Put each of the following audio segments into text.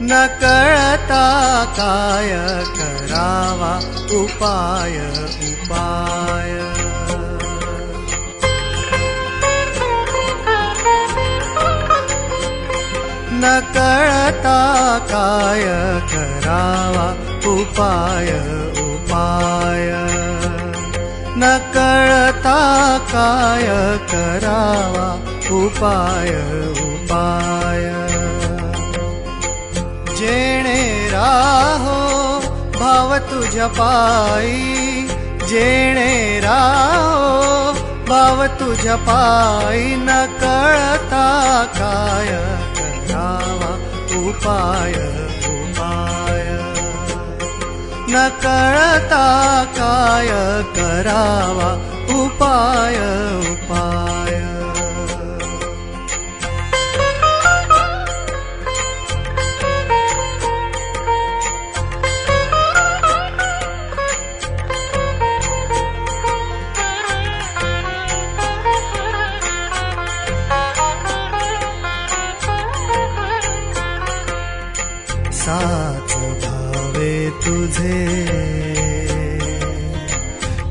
न कळता काय करावा उपाय उपाय। न कळता काय करावा उपाय उपाय। न कळता काय करावा उपाय उपाय जेणे राहो भाव तुझ्या पायी जेणे राहो भाव न कळता काय करावा उपाय उपाय न कळता काय करावा उपाय उपाय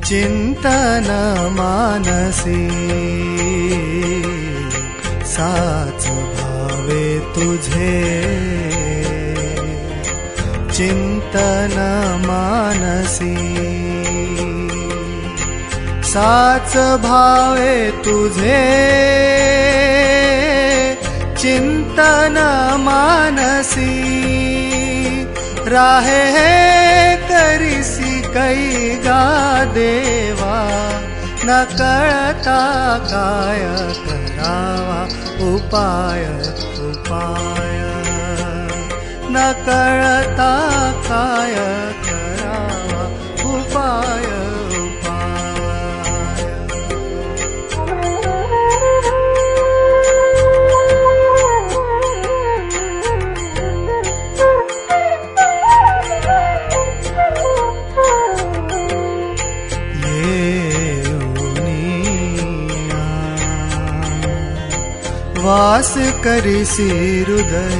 चिंतन मानसी साच भावे तुझे। चिंतन मानसी साच भावे तुझे। चिंतन मानसी राहे हे देवा न कळता काय करावा उपाय उपाय। न कळता वास करी सिरुदय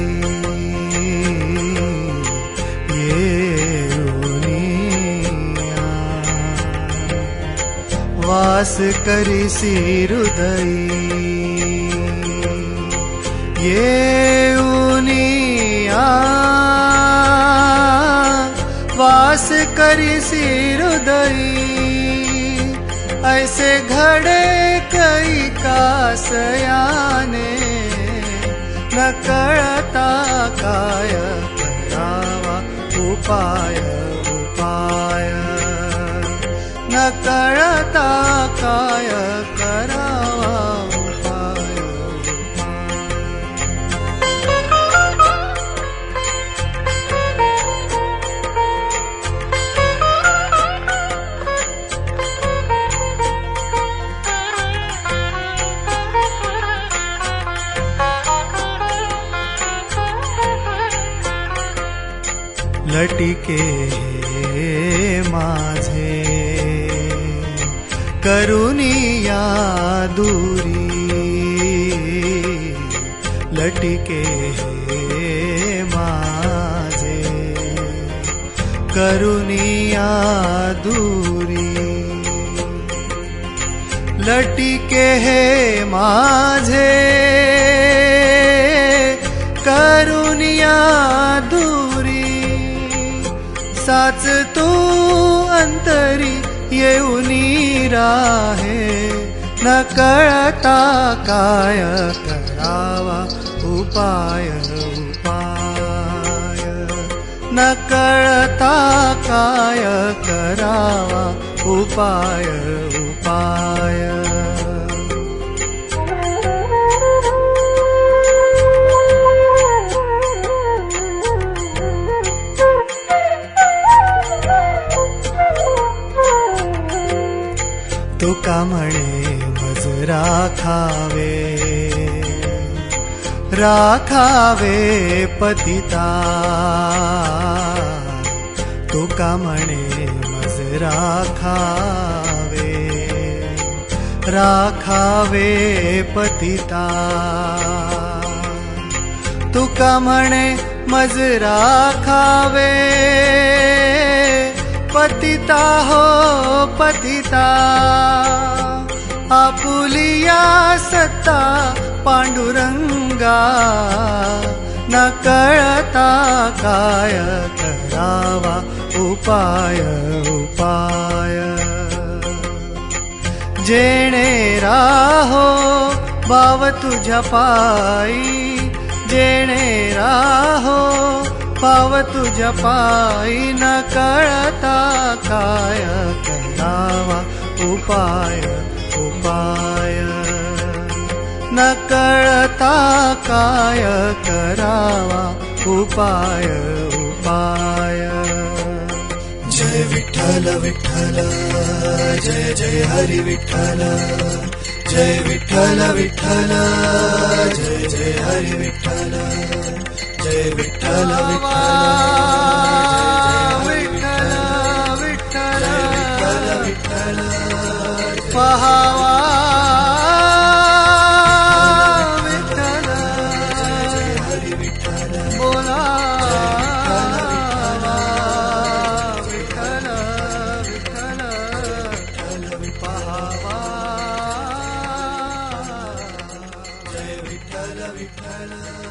ये वास करी सी ये उनिया वास करी सिरुदय ऐसे घड़े कई का सयाने। न कळता काय करावा उपाय उपाय। न कळता काय करावा लटिके माझे। करुनिया दूरी लटिके माझे। करुनिया दूरी लटिके हे माझे। करुनिया दूरी साच तू अंतरी येऊनी राहे न कळता काय करावा उपाय उपाय। न कळता काय करावा उपाय उपाय तुका म्हणे मज राखावे राखावे पतिता। तुका म्हणे मज राखावे राखावे पतिता। तुका म्हणे मज राखावे पतिता हो पतिता। आपुलिया सत्ता पांडुरंगा। न कळता काय करावा उपाय उपाय। जेणे राहो भाव तुझ्या पायी। जेणे राहो पाव तुझ्या पायी न कळता काय करावा? उपाय उपाय. न कळता काय करावा? उपाय उपाय. जय विठ्ठल विठ्ठल. जय जय हरी विठ्ठल. जय विठ्ठल विठ्ठल. जय जय हरी विठ्ठल. Vittala Vittala Vittala ಪಹವಾ Vitala Vitala